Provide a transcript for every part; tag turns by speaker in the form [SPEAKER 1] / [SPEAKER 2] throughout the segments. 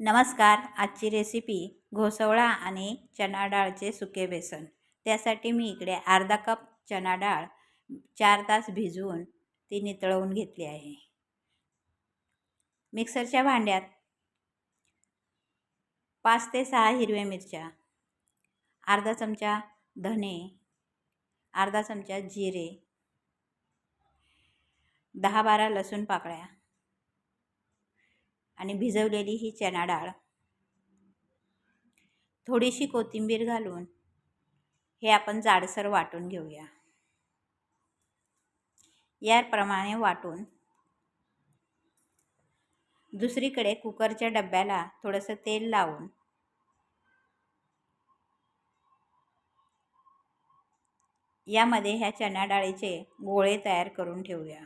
[SPEAKER 1] नमस्कार आजची रेसिपी घोसवळा आणि चणा डाळचे सुके बेसन. त्यासाठी मी इकडे अर्धा कप चणा डाळ चार तास भिजवून ती नितळवून घेतली आहे. मिक्सरच्या भांड्यात पाच ते सहा हिरव्या मिरच्या अर्धा चमचा धने अर्धा चमचा जिरे दहा बारा लसूण पाकळ्या आणि भिजवलेली ही चणा डाळ. थोडीशी कोथिंबीर घालून हे आपण जाडसर वाटून घेऊया. याप्रमाणे वाटून दुसरीकडे कुकरच्या डब्याला थोडंसं तेल लावून यामध्ये ह्या चणा डाळीचे गोळे तयार करून ठेवूया.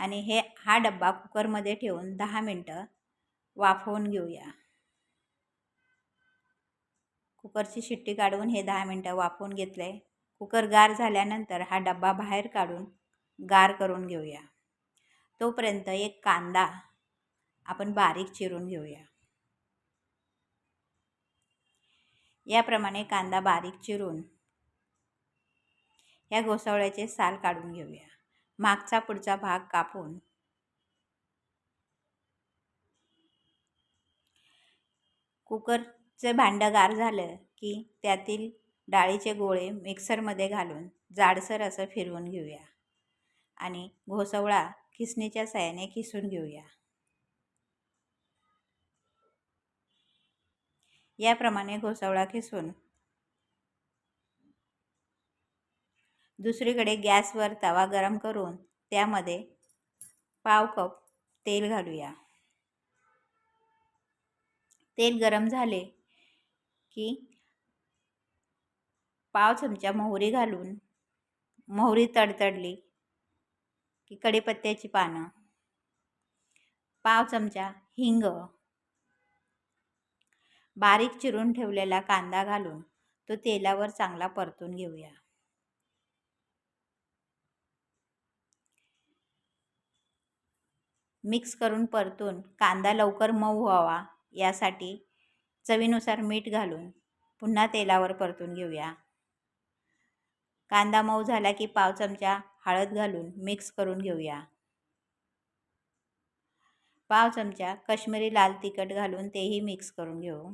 [SPEAKER 1] आणि हे हा डब्बा कुकरमध्ये ठेवून दहा मिनटं वाफवून घेऊया. कुकरची शिट्टी काढून हे दहा मिनटं वाफवून घेतलं. आहे कुकर गार झाल्यानंतर हा डब्बा बाहेर काढून गार करून घेऊया. तोपर्यंत एक कांदा आपण बारीक चिरून घेऊया. याप्रमाणे कांदा बारीक चिरून या घोसावळ्याचे साल काढून घेऊया. मागचा पुढचा भाग कापून. कुकरचं भांडं गार झालं की त्यातील डाळीचे गोळे मिक्सरमध्ये घालून जाडसर असं फिरवून घेऊया आणि घोसवळा खिसणीच्या साह्याने खिसून घेऊया. याप्रमाणे घोसवळा खिसून दुसरीकडे गॅसवर तवा गरम करून त्यामध्ये पाव कप तेल घालूया. तेल गरम झाले की पाव चमचा मोहरी घालून मोहरी तडतडली की कढीपत्त्याची पानं पाव चमचा हिंग बारीक चिरून ठेवलेला कांदा घालून तो तेलावर चांगला परतून घेऊया. मिक्स करून परतून कांदा लवकर मऊ व्हावा यासाठी चवीनुसार मीठ घालून पुन्हा तेलावर परतून घेऊया. कांदा मऊ झाला की पाव चमचा हळद घालून मिक्स करून घेऊया. पाव चमचा कश्मीरी लाल तिखट घालून तेही मिक्स करून घेऊ.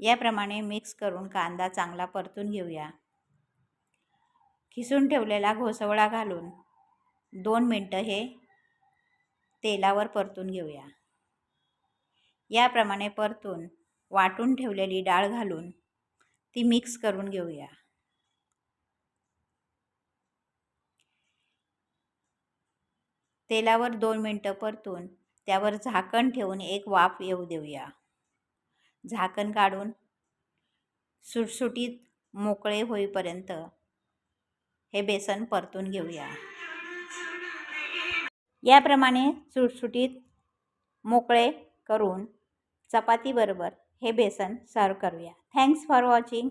[SPEAKER 1] याप्रमाणे मिक्स करून कांदा चांगला परतून घेऊया. खिसून ठेवलेला घोसवळा घालून दोन मिनटं हे तेलावर परतून घेऊया. याप्रमाणे परतून वाटून ठेवलेली डाळ घालून ती मिक्स करून घेऊया. तेलावर दोन मिनटं परतून त्यावर झाकण ठेवून एक वाफ येऊ देऊया. झाकण काढून सुटसुटीत मोकळे होईपर्यंत हे बेसन परतून घेऊया. याप्रमाणे सुटसुटीत मोकळे करून चपातीबरोबर हे बेसन सर्व करूया. Thanks for watching